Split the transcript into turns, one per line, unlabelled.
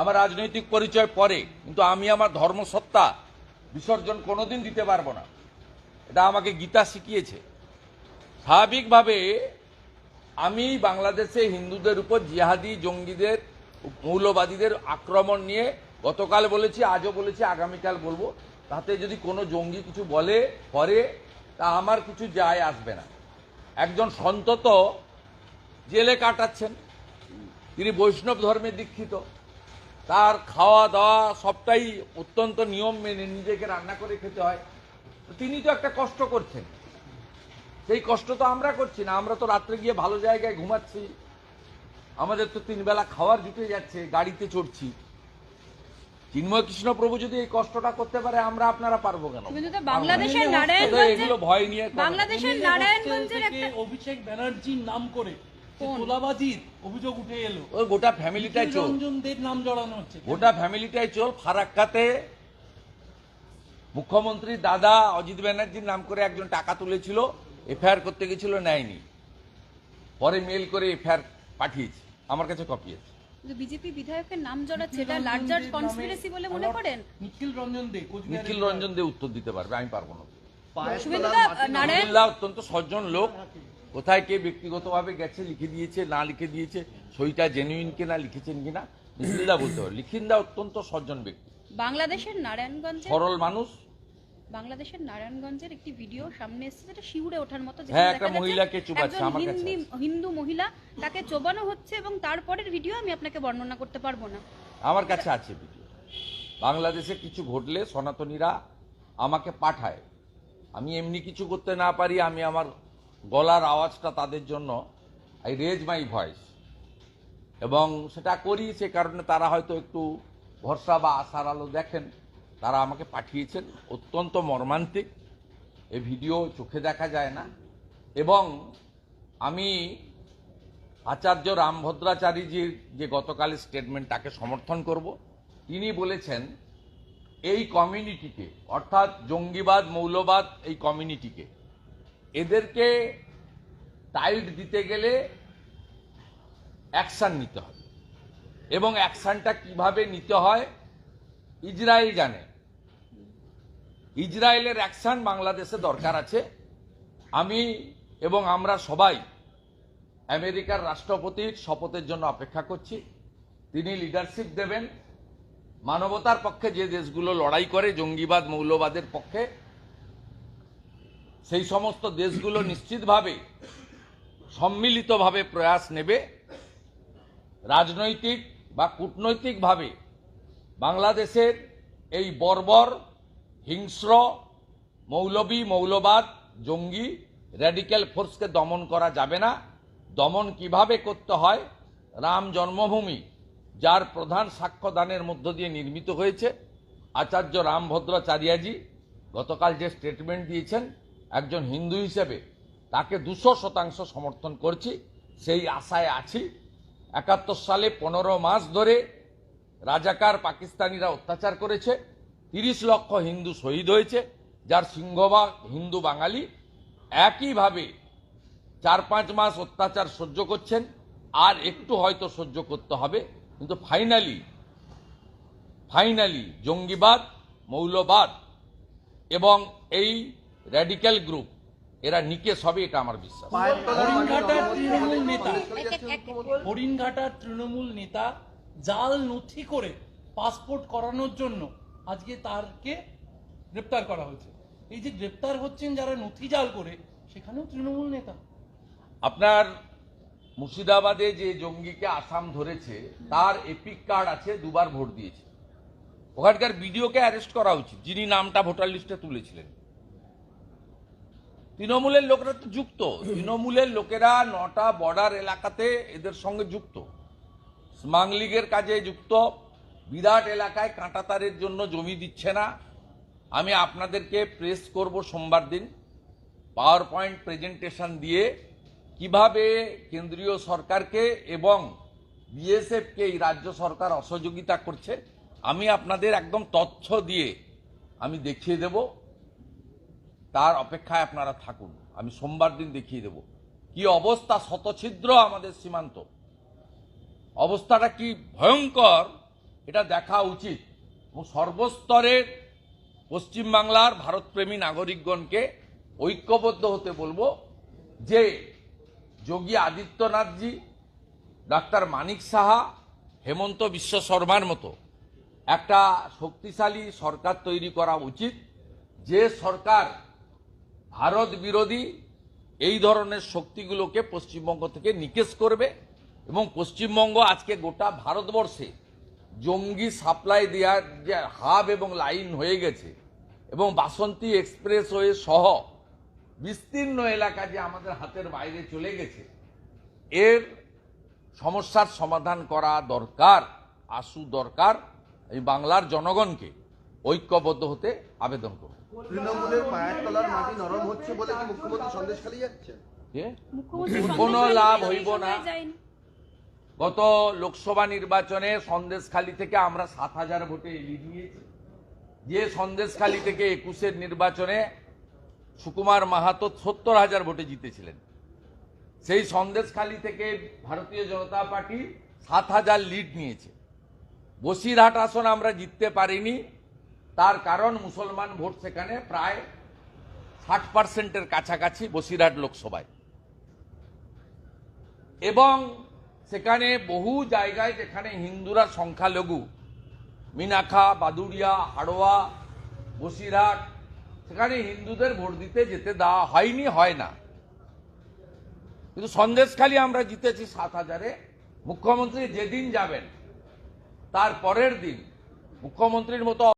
আমার রাজনৈতিক পরিচয় পরে, কিন্তু আমি আমার ধর্মসত্তা বিসর্জন কোনোদিন দিতে পারব না। এটা আমাকে গীতা শিখিয়েছে। স্বাভাবিকভাবে আমি বাংলাদেশে হিন্দুদের উপর জিহাদি, জঙ্গিদের, মৌলবাদীদের আক্রমণ নিয়ে গতকাল বলেছি, আজও বলেছি, আগামীকাল বলব। তাতে যদি কোনো জঙ্গি কিছু বলে করে তা আমার কিছু যায় আসবে না। একজন সন্তত জেলে কাটাচ্ছেন। তিনি বৈষ্ণব ধর্মে দীক্ষিত। তার খাওয়া দাওয়া সবটাই অত্যন্ত নিয়ম মেনে নিজেকে রান্না করে খেতে হয়। তো তিনি তো একটা কষ্ট করছেন। সেই কষ্ট তো আমরা করছি না। আমরা তো রাত্রে গিয়ে ভালো জায়গায় ঘুমাচ্ছি। আমাদের তো তিন বেলা খাওয়ার জুটে যাচ্ছে গাড়িতে চড়ছি। চিন্ময় কৃষ্ণ প্রভু যদি এই কষ্টটা করতে পারে আমরা আপনারা পারব কেন?
বাংলাদেশের
ভয় নিয়ে
বাংলাদেশের নারায়ণগঞ্জের
অভিষেক ব্যানার্জির নাম করে? তোলাবাজির অভিযোগ উঠে এলো।
ওই গোটা ফ্যামিলিটাই চোর।
রঞ্জনদের নাম জড়ানো হচ্ছে
গোটা ফ্যামিলিটাই চোর। ফারাক্কাতে মুখ্যমন্ত্রী দাদা অজিত ব্যানার্জির নাম করে একজন টাকা তুলেছিল এফআইআর করতে গেছিল নেয়নি। পরে মেল করে এফআইআর পাঠিয়েছে। আমার কাছে কপি আছে।
বিজেপি বিধায়কের নাম জড়াচ্ছে এটা লার্জার কনস্পিরেসি বলে মনে করেন?
নিখিল রঞ্জন দে
নিখিল রঞ্জন দে উত্তর দিতে পারবে আমি পারব না।
নারায়ণ?
অত্যন্ত সজ্জন লোক। কোথায় কে ব্যক্তিগতভাবে গেছে লিখে দিয়েছে না লিখে দিয়েছে সইটা জেনুইন কিনা লিখেছেন কিনা নিখিলদা বলতে পারে লিখিন্দা অত্যন্ত সজ্জন ব্যক্তি।
বাংলাদেশের নারায়ণগঞ্জ
সরল মানুষ।
বাংলাদেশের নারায়ণগঞ্জের একটি ভিডিও সামনে এসেছে যেটা শিউরে ওঠার মতো
হ্যাঁ, একটা মহিলাকে চোবাচ্ছে, আমার কাছে
হিন্দু মহিলা তাকে চোবানো হচ্ছে এবং তারপরের ভিডিও আমি আপনাকে বর্ণনা করতে পারব না।
আমার কাছে আছে ভিডিও। বাংলাদেশে কিছু ঘটলে সনাতনীরা আমাকে পাঠায়। আমি এমনি কিছু করতে না পারি আমি আমার গলার আওয়াজটা তাদের জন্য আই রেজ মাই ভয়েস এবং সেটা করি, সে কারণে তারা হয়তো একটু ভরসা বা আশার আলো দেখেন। তারা আমাকে পাঠিয়েছেন, অত্যন্ত মর্মান্তিক। এই ভিডিও চোখে দেখা যায় না। এবং আমি আচার্য রামভদ্রাচারীজির যে গতকালের স্টেটমেন্ট তাকে সমর্থন করব, তিনি বলেছেন, এই কমিউনিটিকে অর্থাৎ জঙ্গিবাদ, মৌলবাদ, এই কমিউনিটিকে এদেরকে টাইট দিতে গেলে অ্যাকশান নিতে হবে। এবং অ্যাকশানটা কীভাবে নিতে হয় ইসরায়েল জানে। ইসরায়েলের অ্যাকশান বাংলাদেশে দরকার আছে। আমি এবং আমরা সবাই আমেরিকার রাষ্ট্রপতির শপথের জন্য অপেক্ষা করছি। তিনি লিডারশিপ দেবেন। মানবতার পক্ষে যে দেশগুলো লড়াই করে, জঙ্গিবাদ, মৌলবাদের পক্ষে সেই সমস্ত দেশগুলো নিশ্চিতভাবে সম্মিলিতভাবে প্রয়াস নেবে। রাজনৈতিক বা কূটনৈতিকভাবে বাংলাদেশের এই বর্বর, হিংস্র, মৌলবী, মৌলবাদ, জঙ্গি র্যাডিক্যাল ফোর্সকে দমন করা যাবে না। দমন কীভাবে করতে হয়? রাম জন্মভূমি, যার প্রধান সাক্ষ্যদানের মধ্য দিয়ে নির্মিত হয়েছে। আচার্য রামভদ্রাচার্যাজি গতকাল যে স্টেটমেন্ট দিয়েছেন একজন হিন্দু হিসেবে তাকে দুশো শতাংশ সমর্থন করছি, সেই আশায় আছি। একাত্তর সালে পনেরো মাস ধরে রাজাকার পাকিস্তানিরা অত্যাচার করেছে, তিরিশ লক্ষ হিন্দু শহীদ হয়েছে, যার সিংহভাগ হিন্দু বাঙালি। একইভাবে চার পাঁচ মাস অত্যাচার সহ্য করছেন, আর একটু হয়তো সহ্য করতে হবে, কিন্তু ফাইনালি ফাইনালি জঙ্গিবাদ, মৌলবাদ এবং এই র্যাডিক্যাল গ্রুপ এরা নিকেশ হবে এটা আমার বিশ্বাস।
হরিণঘাটার তৃণমূল নেতা। হরিণঘাটার তৃণমূল নেতা জাল নথি করে পাসপোর্ট করানোর জন্য আজকে তারকে গ্রেপ্তার করা হয়েছে। এই যে গ্রেপ্তার হচ্ছেন যারা নথি জাল করে সেখানেও তৃণমূল নেতা।
আপনার মুর্শিদাবাদে যে জঙ্গিকে আসাম ধরেছে তার এপিক কার্ড আছে দুবার ভোট দিয়েছে। ওখানকার বিডিওকে অ্যারেস্ট করা উচিত যিনি নামটা ভোটার লিস্টে তুলেছিলেন। তৃণমূলের লোকেরা তো যুক্ত। তৃণমূলের লোকেরা নটা বর্ডার এলাকাতে এদের সঙ্গে যুক্ত। স্মাগলিংয়ের কাজে যুক্ত। বিরাট এলাকায় কাঁটাতারের জন্য জমি দিচ্ছে না। আমি আপনাদেরকে প্রেস করব সোমবার দিন পাওয়ার পয়েন্ট প্রেজেন্টেশন দিয়ে কীভাবে কেন্দ্রীয় সরকারকে এবং বিএসএফকে এই রাজ্য সরকার অসহযোগিতা করছে, আমি আপনাদের একদম তথ্য দিয়ে আমি দেখিয়ে দেব। তার অপেক্ষায় আপনারা থাকুন। আমি সোমবার দিন দেখিয়ে দেব। কি অবস্থা শতছিদ্র আমাদের সীমান্ত? অবস্থাটা কি ভয়ঙ্কর? এটা দেখা উচিত। এবং সর্বস্তরের পশ্চিমবাংলার ভারতপ্রেমী নাগরিকগণকে ঐক্যবদ্ধ হতে বলব যে যোগী আদিত্যনাথজি, ডাক্তার মানিক সাহা, হেমন্ত বিশ্ব শর্মার মতো একটা শক্তিশালী সরকার তৈরি করা উচিত যে সরকার ভারত বিরোধী এই ধরনের শক্তিগুলোকে পশ্চিমবঙ্গ থেকে নিকেশ করবে এবং পশ্চিমবঙ্গ আজকে গোটা ভারতবর্ষে জঙ্গি সাপ্লাই দেওয়ার যে হাব এবং লাইন হয়ে গেছে এবং বাসন্তী এক্সপ্রেস ওয়ে সহ বিস্তীর্ণ এলাকা যে আমাদের হাতের বাইরে চলে গেছে, এর সমস্যার সমাধান করা দরকার আসু দরকার। এই বাংলার জনগণকে ঐক্যবদ্ধ হতে আবেদন করব।
তৃণমূলের পায়ের তলার মাটি নরম হচ্ছে বলে কি মুখ্যমন্ত্রী সন্দেশ খালি যাচ্ছে
এ? কোনো লাভ হইব না। গত লোকসভা নির্বাচনে সন্দেশখালী থেকে আমরা সাত হাজার ভোটে এগিয়ে নিয়েছি যে সন্দেশখালী থেকে একুশের নির্বাচনে সুকুমার মাহাতো সত্তর হাজার ভোটে জিতেছিলেন। সেই সন্দেশখালী থেকে ভারতীয় জনতা পার্টি সাত হাজার লিড নিয়েছে। বসিরহাট আসন আমরা জিততে পারিনি তার কারণ মুসলমান ভোট সেখানে প্রায় ষাট পার্সেন্টের কাছাকাছি বসিরহাট লোকসভায়। এবং সেখানে বহু জায়গায় যেখানে হিন্দুরা সংখ্যালঘু, মিনাখা, বাদুড়িয়া, হাড়োয়া, বসিরহাট, সেখানে হিন্দুদের ভোট দিতে যেতে দেওয়া হয়নি, হয় না। কিন্তু সন্দেশখালী আমরা জিতেছি সাত হাজারে। মুখ্যমন্ত্রী যেদিন যাবেন, তার পরের দিন মুখ্যমন্ত্রীর মতো